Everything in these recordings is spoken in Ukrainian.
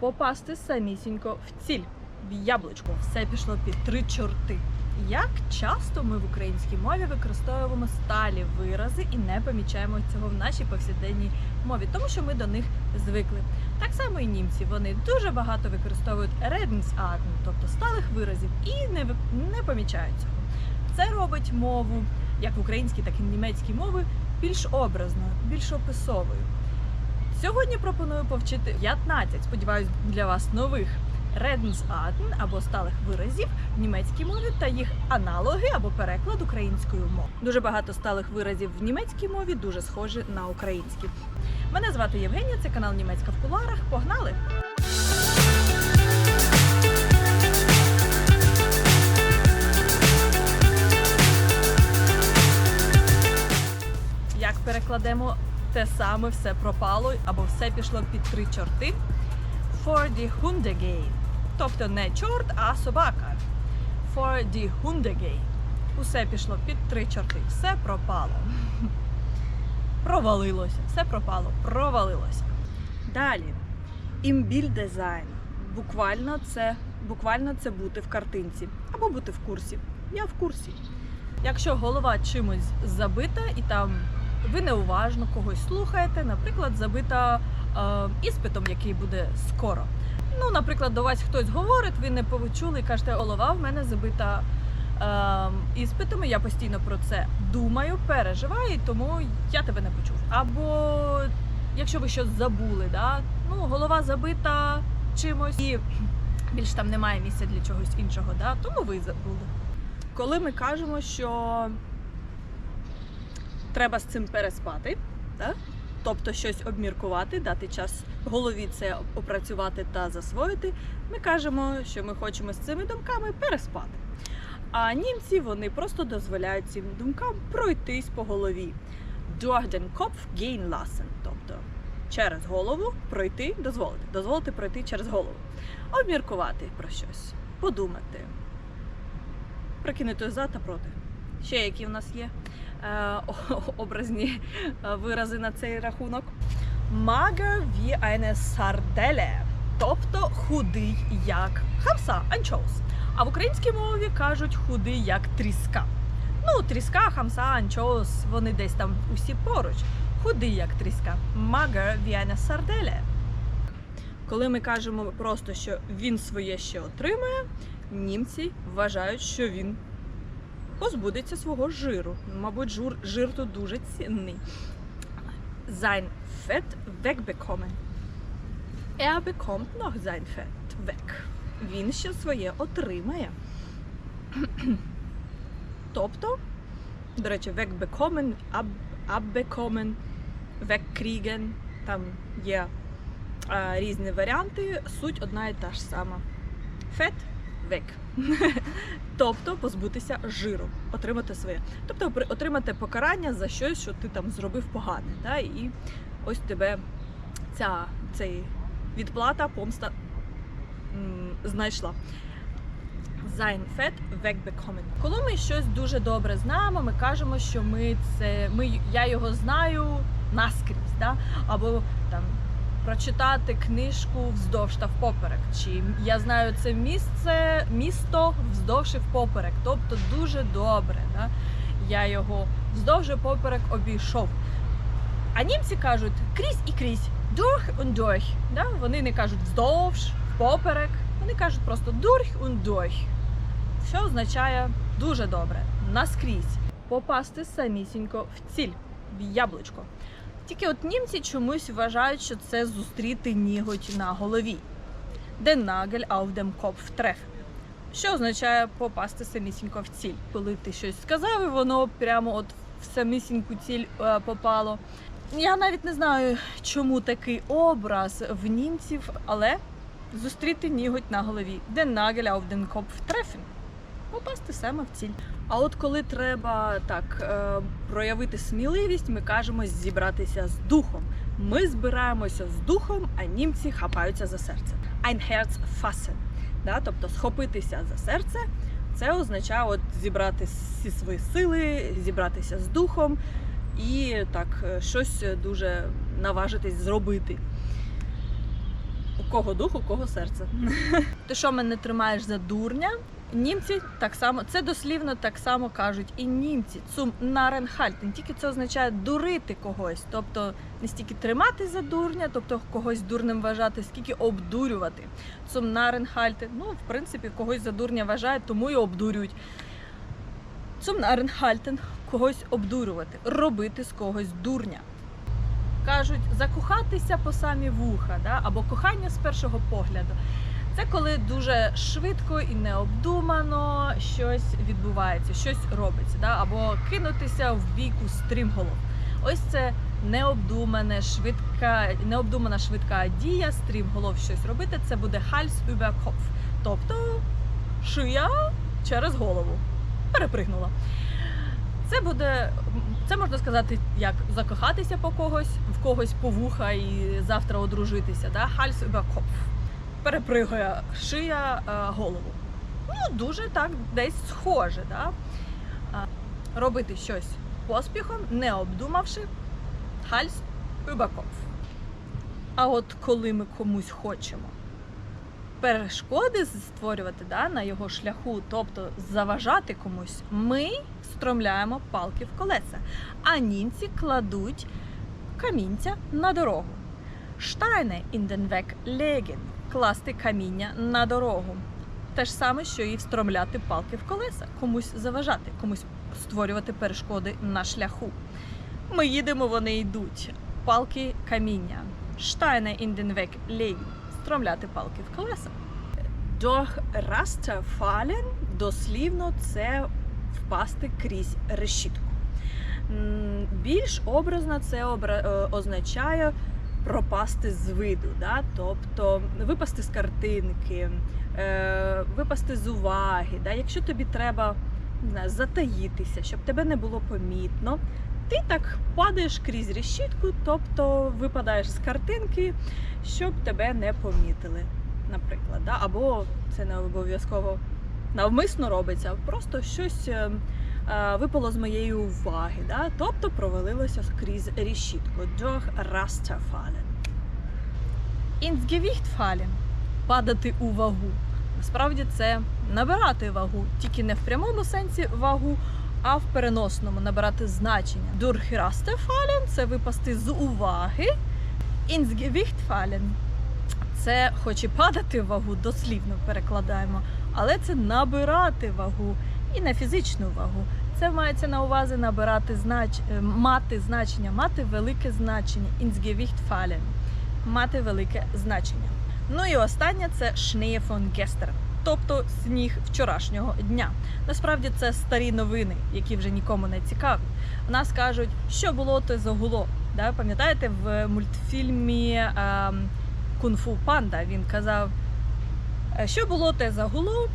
попасти самісінько в ціль, в яблучко. Все пішло під три чорти. Як часто ми в українській мові використовуємо сталі вирази і не помічаємо цього в нашій повсякденній мові, тому що ми до них звикли. Так само і німці. Вони дуже багато використовують redensarten, тобто сталих виразів, і не, не помічають цього. Це робить мову, як в українській, так і німецькій мови, більш образною, більш описовою. Сьогодні пропоную повчити 15, сподіваюсь, для вас нових redensarten або сталих виразів в німецькій мові та їх аналоги або переклад українською мовою. Дуже багато сталих виразів в німецькій мові дуже схожі на українські. Мене звати Євгенія, це канал Німецька в куларах. Погнали! Як перекладемо те саме все пропало або все пішло під три чорти? For the Hundegay. Тобто не чорт, а собака. For the Hundegay. Усе пішло під три чорти. Все пропало. Провалилося. Все пропало. Провалилося. Далі. Sein. Буквально це, буквально це бути в картинці або бути в курсі. Я в курсі. Якщо голова чимось забита і там ви неуважно когось слухаєте, наприклад, забита е, іспитом, який буде скоро. Ну, наприклад, до вас хтось говорить, ви не почули і кажете, голова в мене забита е, іспитами. Я постійно про це думаю, переживаю, тому я тебе не почув. Або якщо ви щось забули, да? ну, голова забита чимось і більш там немає місця для чогось іншого, да? тому ви забули. Коли ми кажемо, що треба з цим переспати, да? тобто щось обміркувати, дати час голові це опрацювати та засвоїти, ми кажемо, що ми хочемо з цими думками переспати. А німці вони просто дозволяють цим думкам пройтись по голові. Durch den Kopf gehen lassen, тобто через голову пройти, дозволити. Дозволити пройти через голову. Обміркувати про щось, подумати, прикинути за та проти. Ще які в нас є образні е, вирази на цей рахунок. Mager wie eine Sardelle, тобто худий як хамса, анчоус. А в українській мові кажуть худий як тріска. Ну, тріска, хамса, анчоус, вони десь там усі поруч. Худий як тріска. Mager wie eine Sardelle. Коли ми кажемо просто, що він своє ще отримає, німці вважають, що він позбудеться свого жиру. Мабуть, жур, жир тут дуже цінний. Sein Fett wegbekommen. Er bekommt noch sein Fett weg. Він ще своє отримає. тобто, до речі, wegbekommen, ab, abbekommen, wegkriegen, там є е, різні варіанти, суть одна і та ж сама. Фет век. тобто позбутися жиру, отримати своє. Тобто отримати покарання за щось, що ти там зробив погане. Да? І ось тебе ця цей відплата, помста м, знайшла. Sein Fett wegbekommen. Коли ми щось дуже добре знаємо, ми кажемо, що ми це ми, я його знаю наскрізь, да? або там прочитати книжку вздовж та впоперек. Чи я знаю це місце, місто вздовж і впоперек, тобто дуже добре. Да? Я його вздовж і поперек обійшов. А німці кажуть крізь і крізь, durch und durch. Да? Вони не кажуть вздовж, впоперек, вони кажуть просто durch und durch. Що означає дуже добре, наскрізь. Попасти самісінько в ціль, в яблучко. Тільки от німці чомусь вважають, що це зустріти ніготь на голові. Den Nagel auf dem Kopf treffen. Що означає попасти самісінько в ціль? Коли ти щось сказав, і воно прямо от в самісіньку ціль е, попало. Я навіть не знаю, чому такий образ в німців, але зустріти ніготь на голові. Den Nagel auf den Kopf treffen. Попасти саме в ціль. А от коли треба так е, проявити сміливість, ми кажемо зібратися з духом. Ми збираємося з духом, а німці хапаються за серце. Ein Herz fassen. Да? Тобто схопитися за серце, це означає от зібрати всі свої сили, зібратися з духом і так е, щось дуже наважитись зробити. У кого дух, у кого серце. Ти що мене тримаєш за дурня? Німці так само, це дослівно так само кажуть і німці. Цум наренхальтен. Тільки це означає дурити когось. Тобто не стільки тримати за дурня, тобто когось дурним вважати, скільки обдурювати. Цум наренхальтен. Ну, в принципі, когось за дурня вважають, тому і обдурюють. Цум наренхальтен когось обдурювати, робити з когось дурня. Кажуть, закохатися по самі вуха, да? або кохання з першого погляду. Це коли дуже швидко і необдумано щось відбувається, щось робиться, да? або кинутися в бійку стрімголов. Ось це необдумане, швидка, необдумана швидка дія, стрімголов щось робити. Це буде Hals über Kopf, тобто шия через голову. Перепригнула. Це буде, це можна сказати, як закохатися по когось, в когось по вуха і завтра одружитися. Да? Hals über Kopf перепригує шия е, голову. Ну, дуже так десь схоже. Да? Робити щось поспіхом, не обдумавши, хальс überkopf. А от коли ми комусь хочемо перешкоди створювати да, на його шляху, тобто заважати комусь, ми стромляємо палки в колеса, а німці кладуть камінця на дорогу. Den Weg legen – класти каміння на дорогу. Те ж саме, що і встромляти палки в колеса, комусь заважати, комусь створювати перешкоди на шляху. Ми їдемо, вони йдуть. Палки каміння. Steine in den Weg legen – стромляти палки в колеса. Durch Raster fallen дослівно це впасти крізь решітку. Більш образно це е, означає пропасти з виду, да? тобто випасти з картинки, е, випасти з уваги. Да? Якщо тобі треба не знаю, затаїтися, щоб тебе не було помітно, ти так падаєш крізь решітку, тобто випадаєш з картинки, щоб тебе не помітили, наприклад. Да? Або це не обов'язково навмисно робиться, просто щось. е, е, Випало з моєї уваги, да? тобто провалилося крізь решітку. Durch fallen. Ins падати у вагу. Насправді це набирати вагу, тільки не в прямому сенсі вагу, а в переносному набирати значення. Durch Raster – це випасти з уваги. Ins Gewicht це хоч і падати вагу, дослівно перекладаємо, але це набирати вагу і на фізичну вагу. Це мається на увазі набирати знач... е, мати значення, мати велике значення. Ins Gewicht. Мати велике значення. Ну і останнє це Schnee von тобто сніг вчорашнього дня. Насправді це старі новини, які вже нікому не цікаві. У нас кажуть, що було, то загуло. Да? Пам'ятаєте, в мультфільмі ем, Кунг-фу Панда він казав, «Е, що було, те загуло,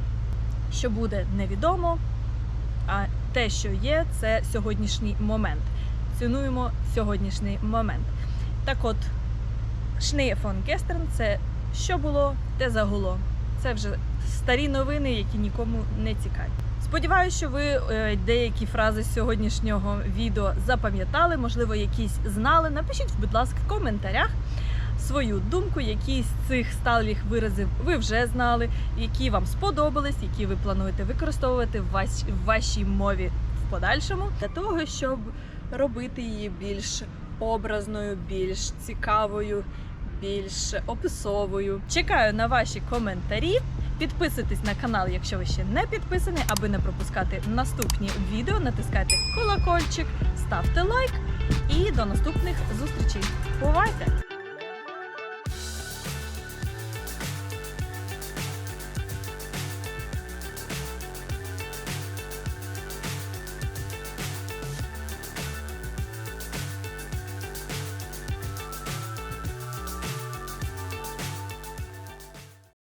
що буде невідомо. А те, що є, це сьогоднішній момент. Цінуємо сьогоднішній момент. Так от, Schnee von gestern – це що було, те загуло. Це вже старі новини, які нікому не цікаві. Сподіваюся, що ви е, деякі фрази з сьогоднішнього відео запам'ятали, можливо, якісь знали. Напишіть, будь ласка, в коментарях свою думку, які з цих сталих виразів ви вже знали, які вам сподобались, які ви плануєте використовувати в, ваш, в вашій мові в подальшому, для того, щоб робити її більш образною, більш цікавою, більш описовою. Чекаю на ваші коментарі. Підписуйтесь на канал, якщо ви ще не підписані, аби не пропускати наступні відео. Натискайте колокольчик, ставте лайк і до наступних зустрічей. Бувайте!